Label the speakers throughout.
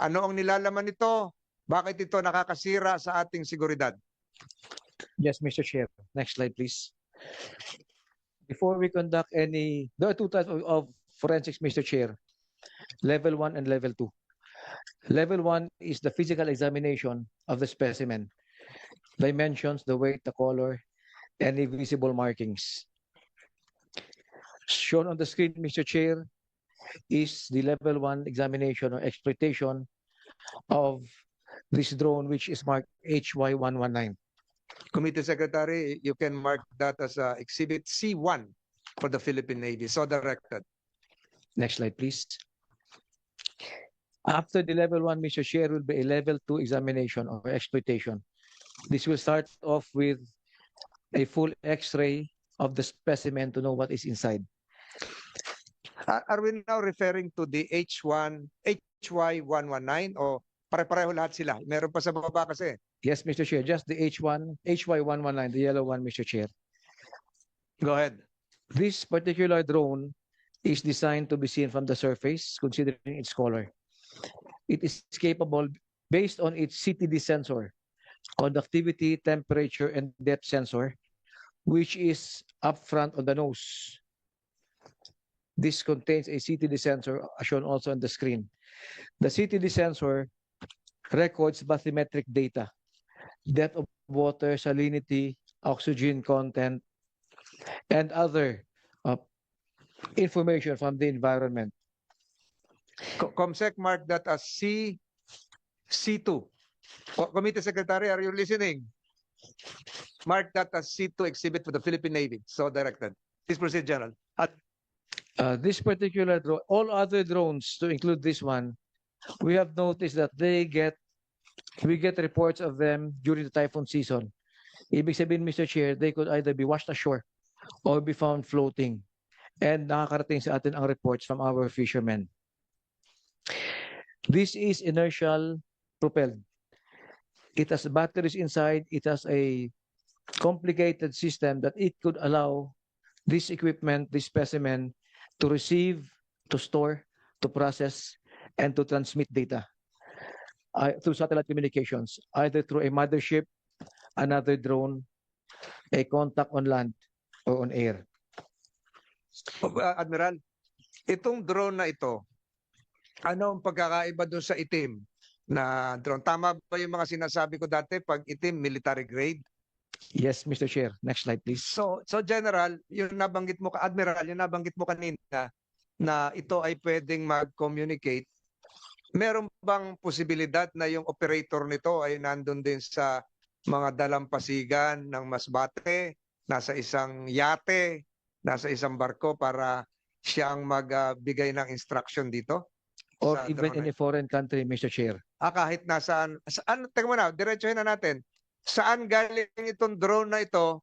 Speaker 1: Ano ang nilalaman nito? Bakit ito nakakasira sa ating seguridad?
Speaker 2: Yes, Mr. Chair. Next slide, please. Before we conduct any, there are two types of, of forensics, Mr. Chair. Level one and level two. Level one is the physical examination of the specimen. Dimensions, the weight, the color, any visible markings. Shown on the screen, Mr. Chair, is the level one examination or exploitation of this drone, which is marked HY119.
Speaker 1: Committee Secretary, you can mark that as uh, Exhibit C1 for the Philippine Navy. So directed.
Speaker 2: Next slide, please. After the level one, Mr. Chair, will be a level two examination or exploitation. This will start off with a full x-ray of the specimen to know what is inside.
Speaker 1: Are we now referring to the H1, HY119 o pare-pareho lahat sila? Meron pa sa baba kasi.
Speaker 2: Yes, Mr. Chair, just the H1, HY119, the yellow one, Mr. Chair.
Speaker 1: Go ahead.
Speaker 2: This particular drone is designed to be seen from the surface, considering its color. It is capable, based on its CTD sensor, conductivity, temperature, and depth sensor, which is up front on the nose. This contains a CTD sensor, as shown also on the screen. The CTD sensor records bathymetric data, depth of water, salinity, oxygen content, and other uh, information from the environment.
Speaker 1: Co- Comsec mark that as C, C2. Committee Secretary, are you listening? Mark that as C2 exhibit for the Philippine Navy. So directed. Please proceed, General.
Speaker 2: Uh, this particular drone, all other drones, to include this one, we have noticed that they get, we get reports of them during the typhoon season. Ibig sabihin, Mr. Chair, they could either be washed ashore or be found floating. And nakakarating sa atin ang reports from our fishermen. This is inertial propelled. It has batteries inside. It has a complicated system that it could allow this equipment, this specimen, to receive, to store, to process, and to transmit data uh, through satellite communications, either through a mothership, another drone, a contact on land, or on air.
Speaker 1: Uh, Admiral, itong drone na ito, ano ang pagkakaiba doon sa itim na drone? Tama ba yung mga sinasabi ko dati pag itim, military grade?
Speaker 2: Yes, Mr. Chair. Next slide, please.
Speaker 1: So, so General, yung nabanggit mo, Admiral, yung nabanggit mo kanina na ito ay pwedeng mag-communicate. Meron bang posibilidad na yung operator nito ay nandun din sa mga dalampasigan ng Masbate, nasa isang yate, nasa isang barko para siyang magbigay ng instruction dito?
Speaker 2: Or even
Speaker 1: drone
Speaker 2: in a foreign country, Mr. Chair.
Speaker 1: Ah, kahit nasaan, saan, teka muna, diretsuhin na natin. Saan galing itong drone na ito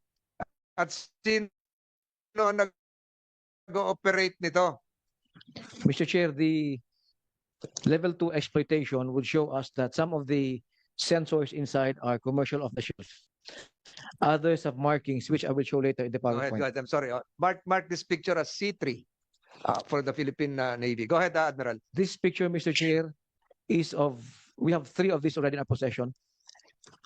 Speaker 1: at sino nag-ooperate nito?
Speaker 2: Mr. Chair, the level two exploitation would show us that some of the sensors inside are commercial off the shelf. Others have markings, which I will show later in the
Speaker 1: Go ahead, go
Speaker 2: PowerPoint.
Speaker 1: ahead. I'm sorry. Uh, Mark, mark this picture as C3 uh, for the Philippine uh, Navy. Go ahead, uh, Admiral.
Speaker 2: This picture, Mr. Chair, is of, we have three of these already in our possession.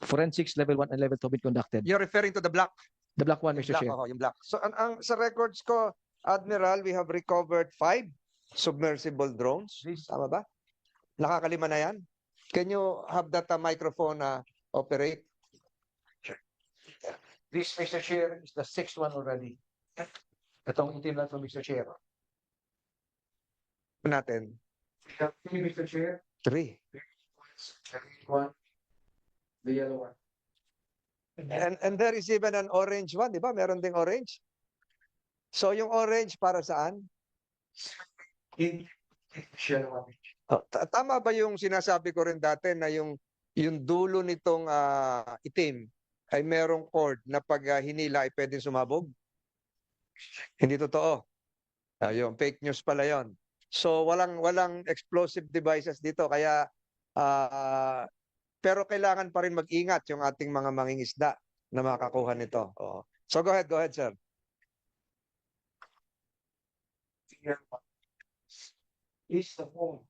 Speaker 2: Forensics level one and level two have been conducted.
Speaker 1: You're referring to the black.
Speaker 2: The black one, Mr.
Speaker 1: black,
Speaker 2: Chair.
Speaker 1: oo, yung black. So, ang, ang, sa records ko, Admiral, we have recovered five submersible drones. Tama ba? Nakakalima na yan? Can you have that uh, microphone uh, operate?
Speaker 2: This, Mr. Chair, is the sixth one already. Itong itim lang to, Mr. Chair.
Speaker 1: natin?
Speaker 2: We have three, Mr. Chair.
Speaker 1: Three.
Speaker 2: One, the yellow one.
Speaker 1: And, and there is even an orange one, di ba? Meron ding orange. So yung orange para saan?
Speaker 2: In, yellow one.
Speaker 1: Oh, ta- tama ba yung sinasabi ko rin dati na yung yung dulo nitong ah, itim ay merong cord na pag ah, hinila ay pwedeng sumabog? Hindi totoo. Ayun, fake news pala 'yon. So walang walang explosive devices dito kaya ah, pero kailangan pa rin mag-ingat yung ating mga mangingisda na makakuha nito. Oo. So go ahead, go ahead, sir.
Speaker 2: Here. Is the phone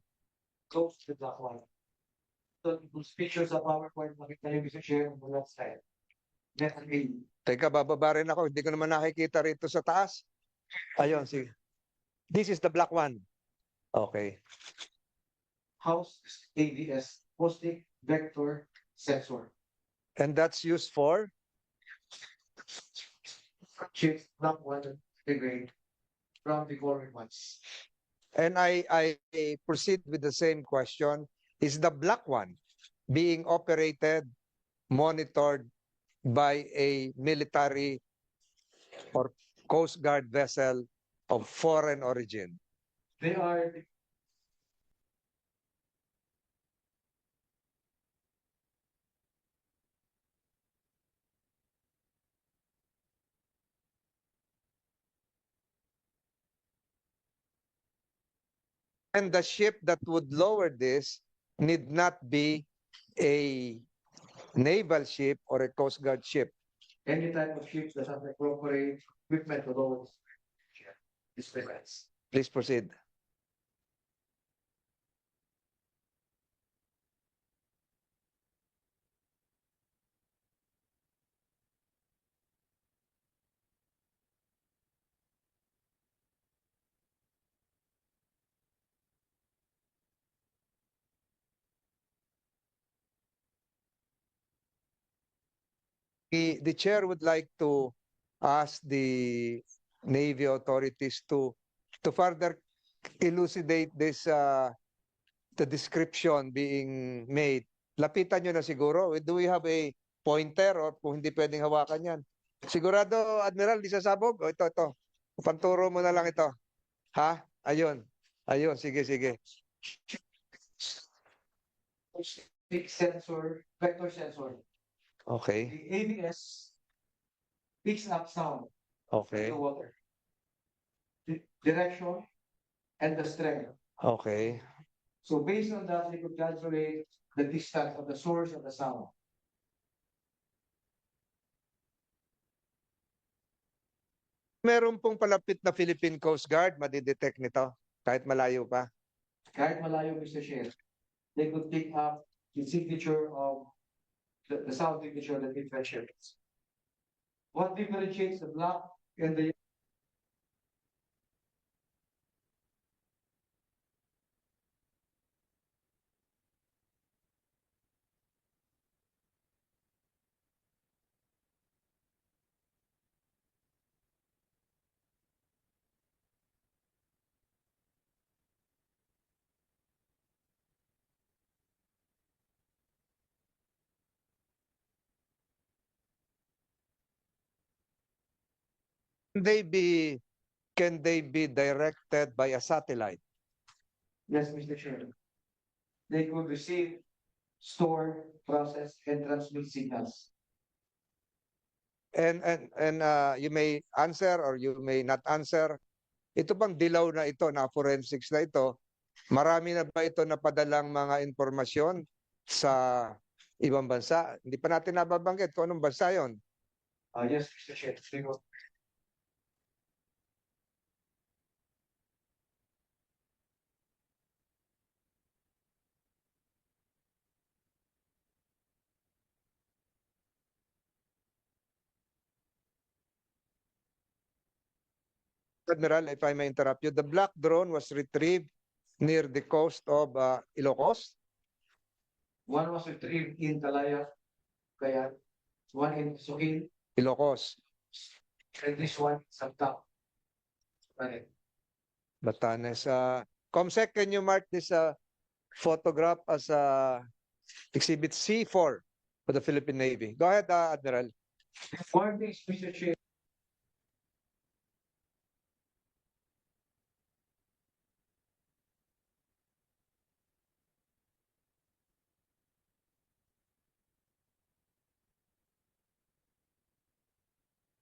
Speaker 2: close to that one? those pictures sa PowerPoint, makita on the left side. Next page.
Speaker 1: Teka, bababa rin ako. Hindi ko naman nakikita rito sa taas. Ayun, sige. This is the black one. Okay.
Speaker 2: House AVS, Postic Vector Sensor.
Speaker 1: And that's used for?
Speaker 2: Chips, not one, the grade from the following ones.
Speaker 1: And I, I proceed with the same question. Is the black one being operated, monitored by a military or Coast Guard vessel of foreign origin?
Speaker 2: They are
Speaker 1: And the ship that would lower this need not be a naval ship or a Coast Guard ship.
Speaker 2: any type of ships that have appropriate equipment to those. Displays.
Speaker 1: Please proceed. The, the chair would like to ask the Navy authorities to to further elucidate this uh, the description being made. Lapitan nyo na siguro. Do we have a pointer or kung hindi pwedeng hawakan yan? Sigurado, Admiral, di sasabog? O ito, ito. Panturo mo na lang ito. Ha? Ayun. Ayun, sige, sige.
Speaker 2: Big sensor, vector sensor.
Speaker 1: Okay,
Speaker 2: The AVS picks up sound
Speaker 1: okay,
Speaker 2: in the water. The direction and the strength.
Speaker 1: okay.
Speaker 2: So based on that, we could calculate the distance of the source of the sound.
Speaker 1: Meron pong palapit na Philippine Coast Guard, madidetect nito kahit malayo pa.
Speaker 2: Kahit malayo, Mr. Chair, they could pick up the signature of the, the sound signature that differentiates. What differentiates the black and the
Speaker 1: they be, can they be directed by a satellite?
Speaker 2: Yes, Mr. Chair. They could receive, store, process, and transmit signals.
Speaker 1: And, and, and uh, you may answer or you may not answer. Ito bang dilaw na ito, na forensics na ito, marami na ba ito napadalang mga informasyon sa ibang bansa? Hindi pa natin nababanggit kung anong bansa yon.
Speaker 2: Uh, yes, Mr. Chair.
Speaker 1: Admiral, if I may interrupt you, the black drone was retrieved near the coast of uh, Ilocos.
Speaker 2: One was retrieved in Talaya, kaya one in Suhin,
Speaker 1: Ilocos,
Speaker 2: and this one in Sabta. Right.
Speaker 1: Batanes. Uh, Comsec, can you mark this uh, photograph as uh, exhibit C4 for the Philippine Navy? Go ahead, uh, Admiral.
Speaker 2: One thing, Mr. Chair.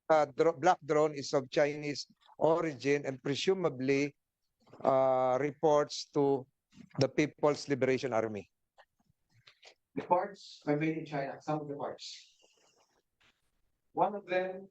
Speaker 1: Uh, dro- black drone is of Chinese origin and presumably uh, reports to the People's Liberation Army.
Speaker 2: The parts are made in China, some of the parts. One of them